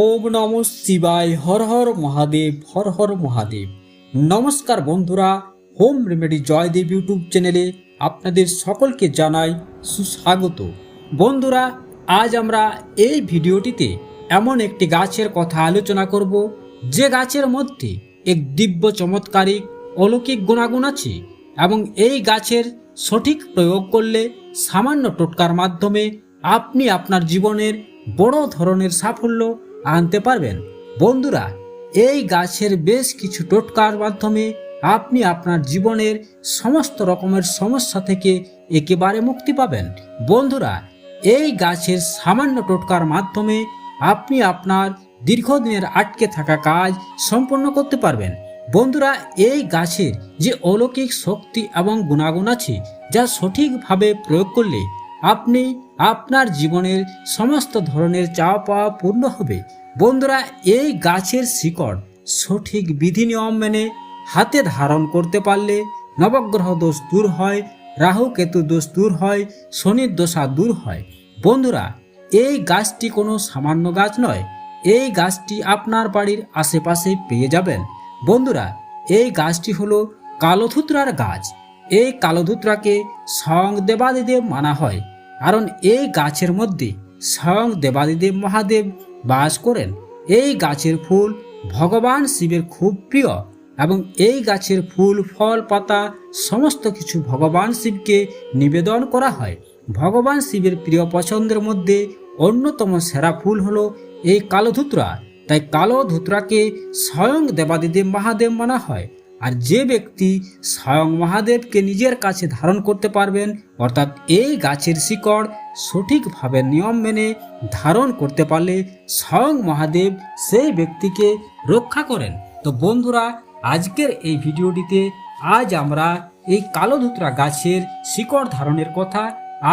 ওম নম শিবায়, হর হর মহাদেব, হর হর মহাদেব। নমস্কার বন্ধুরা, হোম রেমেডি জয়দেব ইউটিউব চ্যানেলে আপনাদের সকলকে জানাই সুস্বাগত। বন্ধুরা, আজ আমরা এই ভিডিওটিতে এমন একটি গাছের কথা আলোচনা করব, যে গাছের মধ্যে এক দিব্য চমৎকারিক অলৌকিক গুণাগুণ আছে এবং এই গাছের সঠিক প্রয়োগ করলে সামান্য টোটকার মাধ্যমে আপনি আপনার জীবনের বড় ধরনের সাফল্য আনতে পারবেন। বন্ধুরা, এই গাছের বেশ কিছু টোটকার মাধ্যমে আপনি আপনার জীবনের সমস্ত রকমের সমস্যা থেকে একেবারে মুক্তি পাবেন। বন্ধুরা, এই গাছের সামান্য টোটকার মাধ্যমে আপনি আপনার দীর্ঘদিনের আটকে থাকা কাজ সম্পন্ন করতে পারবেন। বন্ধুরা, এই গাছের যে অলৌকিক শক্তি এবং গুণাগুণ আছে, যা সঠিকভাবে প্রয়োগ করলে আপনি আপনার জীবনের সমস্ত ধরনের চাওয়া পাওয়া পূর্ণ হবে। বন্ধুরা, এই গাছের শিকড় সঠিক বিধি নিয়ম মেনে হাতে ধারণ করতে পারলে নবগ্রহ দোষ দূর হয়, রাহু কেতু দোষ দূর হয়, শনির দশা দূর হয়। বন্ধুরা, এই গাছটি কোনো সামান্য গাছ নয়, এই গাছটি আপনার বাড়ির আশেপাশে পেয়ে যাবেন। বন্ধুরা, এই গাছটি হলো কালোধুত্রার গাছ। এই কালোধুত্রাকে স্বয়ং দেবাদিদেব মানা হয়। কারণ এই গাছের মধ্যে স্বয়ং দেবাদিদেব মহাদেব বাস করেন। এই গাছের ফুল ভগবান শিবের খুব প্রিয় এবং এই গাছের ফুল, ফল, পাতা সমস্ত কিছু ভগবান শিবকে নিবেদন করা হয়। ভগবান শিবের প্রিয় পছন্দের মধ্যে অন্যতম সেরা ফুল হলো এই কালো ধুতরা তাই কালো ধুতরাকে স্বয়ং দেবাদিদেব মহাদেব মানা হয়। আর যে ব্যক্তি স্বয়ং মহাদেবকে নিজের কাছে ধারণ করতে পারবেন, অর্থাৎ এই গাছের শিকড় সঠিকভাবে নিয়ম মেনে ধারণ করতে পারলে স্বয়ং মহাদেব সেই ব্যক্তিকে রক্ষা করেন। তো বন্ধুরা, আজকের এই ভিডিওটিতে আজ আমরা এই কালো ধুতরা গাছের শিকড় ধারণের কথা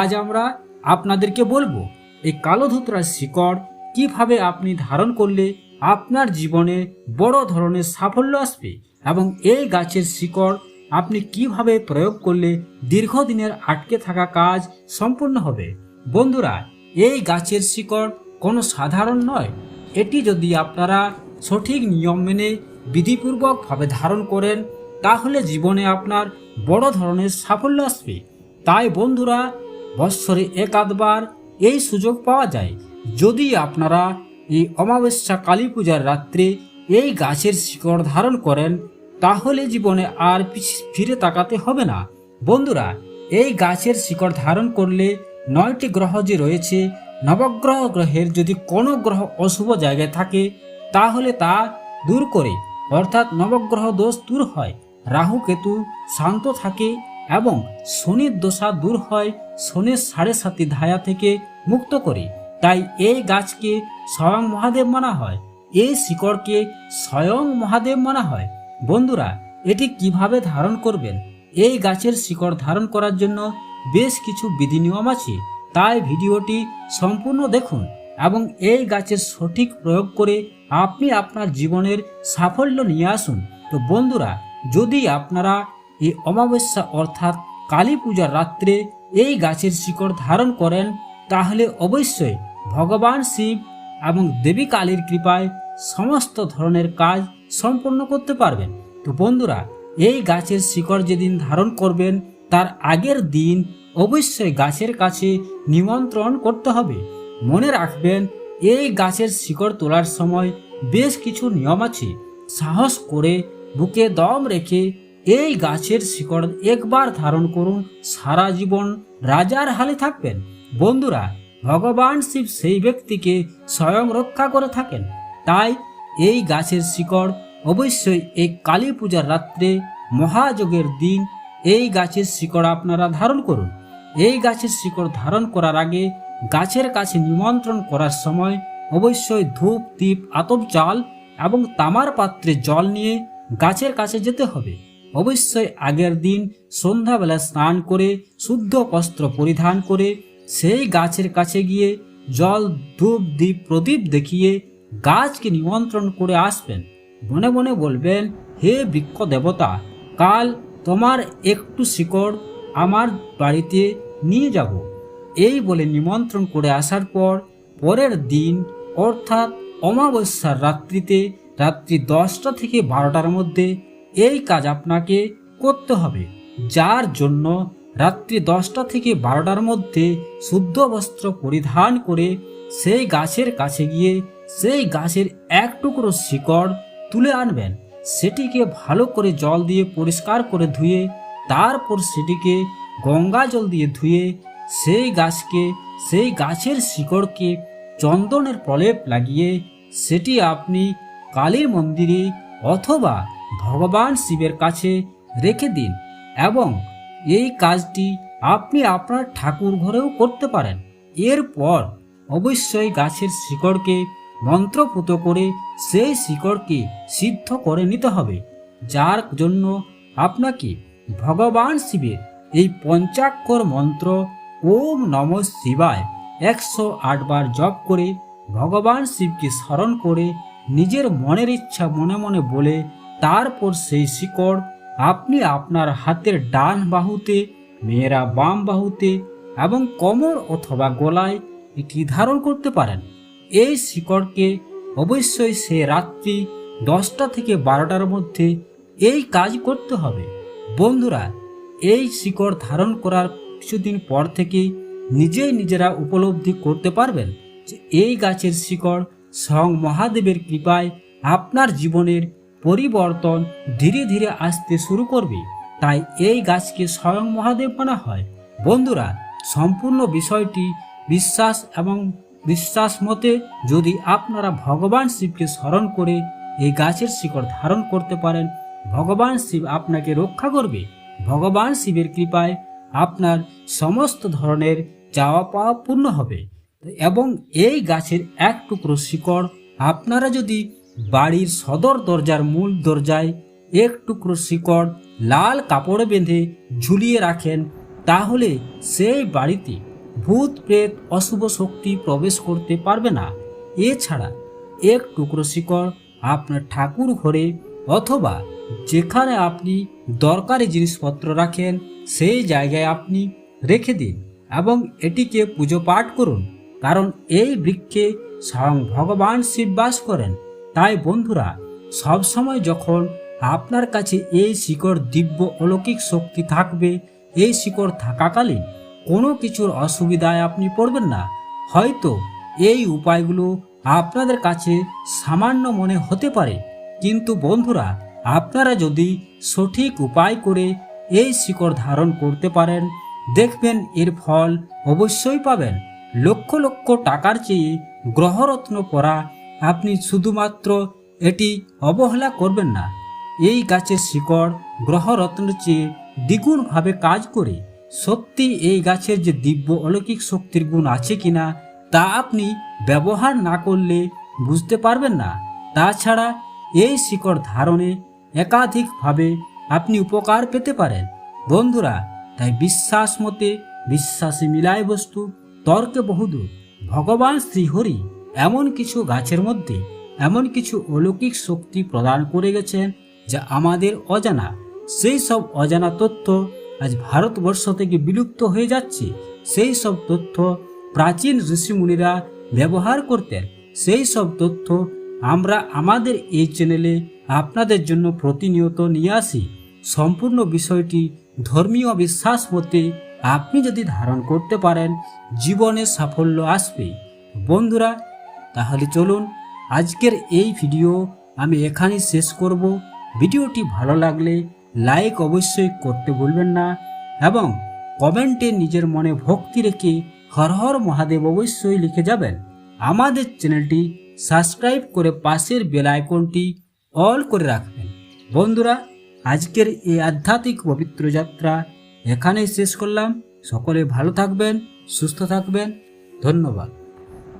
আজ আমরা আপনাদেরকে বলব। এই কালো ধুতরার শিকড় কীভাবে আপনি ধারণ করলে আপনার জীবনে বড় ধরনের সাফল্য আসবে? এবং এই গাছের শিকড় আপনি কীভাবে প্রয়োগ করলে দীর্ঘদিনের আটকে থাকা কাজ সম্পূর্ণ হবে? বন্ধুরা, এই গাছের শিকড় কোনো সাধারণ নয়। এটি যদি আপনারা সঠিক নিয়ম মেনে বিধিপূর্বকভাবে ধারণ করেন, তাহলে জীবনে আপনার বড় ধরনের সাফল্য আসবে। তাই বন্ধুরা, বৎসরে এক আধবার এই সুযোগ পাওয়া যায়। যদি আপনারা এই অমাবস্যা কালী পূজার রাত্রে এই গাছের শিকড় ধারণ করেন, তাহলে জীবনে আর ফিরে তাকাতে হবে না। বন্ধুরা, এই গাছের শিকড় ধারণ করলে নয়টি গ্রহ যে রয়েছে, নবগ্রহ গ্রহের যদি কোনো গ্রহ অশুভ জায়গায় থাকে, তাহলে তা দূর করে, অর্থাৎ নবগ্রহ দোষ দূর হয়, রাহু কেতু শান্ত থাকে এবং শনির দশা দূর হয়, শনির সাড়ে সাতি ধায়া থেকে মুক্ত করে। তাই এই গাছকে স্বয়ং মহাদেব মানা হয়। এই শিকড়কে স্বয়ং মহাদেব মানা হয়। বন্ধুরা, এটি কীভাবে ধারণ করবেন? এই গাছের শিকড় ধারণ করার জন্য বেশ কিছু বিধি নিয়ম আছে। তাই ভিডিওটি সম্পূর্ণ দেখুন এবং এই গাছের সঠিক প্রয়োগ করে আপনি আপনার জীবনের সাফল্য নিয়ে আসুন। তো বন্ধুরা, যদি আপনারা এই অমাবস্যা অর্থাৎ কালী পূজার রাত্রে এই গাছের শিকড় ধারণ করেন, তাহলে অবশ্যই ভগবান শিব এবং দেবী কালীর কৃপায় সমস্ত ধরনের কাজ সম্পন্ন করতে পারবেন। তো বন্ধুরা, এই গাছের শিকড় যেদিন ধারণ করবেন, তার আগের দিন অবশ্যই গাছের কাছে নিমন্ত্রণ করতে হবে। মনে রাখবেন, এই গাছের শিকড় তোলার সময় বেশ কিছু নিয়ম আছে। সাহস করে বুকে দম রেখে এই গাছের শিকড় একবার ধারণ করুন, সারা জীবন রাজার হালে থাকবেন। বন্ধুরা ভগবান শিব সেই ব্যক্তিকে স্বয়ং রক্ষা করে থাকেন। তাই এই গাছের শিকড় অবশ্যই এই কালী পূজার রাত্রে মহাযোগের দিন এই গাছের শিকড় আপনারা ধারণ করুন। এই গাছের শিকড় ধারণ করার আগে গাছের কাছে নিমন্ত্রণ করার সময় অবশ্যই ধূপ, দীপ, আতপ চাল এবং তামার পাত্রে জল নিয়ে গাছের কাছে যেতে হবে। অবশ্যই আগের দিন সন্ধ্যাবেলা স্নান করে, শুদ্ধ বস্ত্র পরিধান করে সেই গাছের কাছে গিয়ে জল, ধূপ দ্বীপ প্রদীপ দেখিয়ে গাছকে নিমন্ত্রণ করে আসবেন। মনে মনে বলবেন, হে বৃক্ষ দেবতা, কাল তোমার একটু শিকড় আমার বাড়িতে নিয়ে যাব। এই বলে নিমন্ত্রণ করে আসার পর, পরের দিন, অর্থাৎ অমাবস্যার রাত্রিতে, রাত্রি দশটা থেকে বারোটার মধ্যে এই কাজ আপনাকে করতে হবে, যার জন্য রাত্রি দশটা থেকে বারোটার মধ্যে শুদ্ধ বস্ত্র পরিধান করে সেই গাছের কাছে গিয়ে সেই গাছের এক টুকরো শিকড় তুলে আনবেন। সেটিকে ভালো করে জল দিয়ে পরিষ্কার করে ধুয়ে, তারপর সেটিকে গঙ্গা জল দিয়ে ধুয়ে সেই গাছকে, সেই গাছের শিকড়কে চন্দনের প্রলেপ লাগিয়ে সেটি আপনি কালীর মন্দিরে অথবা ভগবান শিবের কাছে রেখে দিন এবং এই কাজটি আপনি আপনার ঠাকুর ঘরেও করতে পারেন। এরপর অবশ্যই গাছের শিকড়কে মন্ত্রপুত করে সেই শিকড়কে সিদ্ধ করে নিতে হবে, যার জন্য আপনাকে ভগবান শিবের এই পঞ্চাক্ষর মন্ত্র ওম নম শিবায় একশো আটবার জপ করে ভগবান শিবকে স্মরণ করে নিজের মনের ইচ্ছা মনে মনে বলে, তারপর সেই শিকড় আপনি আপনার হাতের ডান বাহুতে, মেয়েরা বাম বাহুতে এবং কোমর অথবা গলায় এটি ধারণ করতে পারেন। এই শিকড়কে অবশ্যই সে রাত্রি দশটা থেকে বারোটার মধ্যে এই কাজ করতে হবে। বন্ধুরা, এই শিকড় ধারণ করার কিছুদিন পর থেকে নিজেই নিজেরা উপলব্ধি করতে পারবেন যে এই গাছের শিকড় স্বয়ং মহাদেবের কৃপায় আপনার জীবনের পরিবর্তন ধীরে ধীরে আসতে শুরু করবে। তাই এই গাছকে স্বয়ং মহাদেব বলা হয়। বন্ধুরা, সম্পূর্ণ বিষয়টি বিশ্বাস এবং বিশ্বাস মতে যদি আপনারা ভগবান শিবকে স্মরণ করে এই গাছের শিকড় ধারণ করতে পারেন, ভগবান শিব আপনাকে রক্ষা করবে। ভগবান শিবের কৃপায় আপনার সমস্ত ধরনের চাওয়া পাওয়া পূর্ণ হবে। এবং এই গাছের এক টুকরো শিকড় আপনারা যদি বাড়ির সদর দরজার মূল দরজায় এক টুকরো শিকড় লাল কাপড়ে বেঁধে ঝুলিয়ে রাখেন, তাহলে সেই বাড়িতে ভূত প্রেত অশুভ শক্তি প্রবেশ করতে পারবে না। এছাড়া এক টুকরো শিকড় আপনার ঠাকুর ঘরে অথবা যেখানে আপনি দরকারি জিনিসপত্র রাখেন, সেই জায়গায় আপনি রেখে দিন এবং এটিকে পুজো পাঠ করুন, কারণ এই বৃক্ষে স্বয়ং ভগবান শিব বাস করেন। তাই বন্ধুরা সবসময় যখন আপনার কাছে এই শিকড় দিব্য অলৌকিক শক্তি থাকবে, এই শিকড় থাকাকালীন কোনো কিছুর অসুবিধায় আপনি পড়বেন না। হয়তো এই উপায়গুলো আপনাদের কাছে সামান্য মনে হতে পারে। কিন্তু বন্ধুরা, আপনারা যদি সঠিক উপায় করে এই শিকড় ধারণ করতে পারেন, দেখবেন এর ফল অবশ্যই পাবেন। লক্ষ লক্ষ টাকার চেয়ে গ্রহরত্ন পরা আপনি শুধুমাত্র এটি অবহেলা করবেন না। এই গাছের শিকড় গ্রহরত্নের চেয়ে দ্বিগুণভাবে কাজ করে, সত্যি এই গাছের যে দিব্য অলৌকিক শক্তির গুণ আছে কিনা, তা আপনি ব্যবহার না করলে বুঝতে পারবেন না। তাছাড়া এই শিকড় ধারণে একাধিকভাবে আপনি উপকার পেতে পারেন। বন্ধুরা, তাই বিশ্বাস মতে, বিশ্বাসে মিলায় বস্তু, তর্কে বহুদূর। ভগবান শ্রীহরি এমন কিছু গাছের মধ্যে এমন কিছু অলৌকিক শক্তি প্রদান করে গেছেন যা আমাদের অজানা। সেই সব অজানা তথ্য আজ ভারতবর্ষ থেকে বিলুপ্ত হয়ে যাচ্ছে। সেই সব তথ্য প্রাচীন ঋষিমুনিরা ব্যবহার করতেন। সেই সব তথ্য আমরা আমাদের এই চ্যানেলে আপনাদের জন্য প্রতিনিয়ত নিয়ে আসি। সম্পূর্ণ বিষয়টি ধর্মীয় বিশ্বাস মতে আপনি যদি ধারণ করতে পারেন, জীবনে সাফল্য আসবে। বন্ধুরা তাহলে চলুন আজকের এই ভিডিও আমি এখানেই শেষ করব। ভিডিওটি ভালো লাগলে লাইক অবশ্যই করতে ভুলবেন না এবং কমেন্টে নিজের মনে ভক্তি রেখে হর হর মহাদেব অবশ্যই লিখে যাবেন। আমাদের চ্যানেলটি সাবস্ক্রাইব করে পাশের বেল আইকনটি অল করে রাখবেন। বন্ধুরা, আজকের এই আধ্যাত্মিক পবিত্র যাত্রা এখানেই শেষ করলাম। সকলে ভালো থাকবেন, সুস্থ থাকবেন। ধন্যবাদ।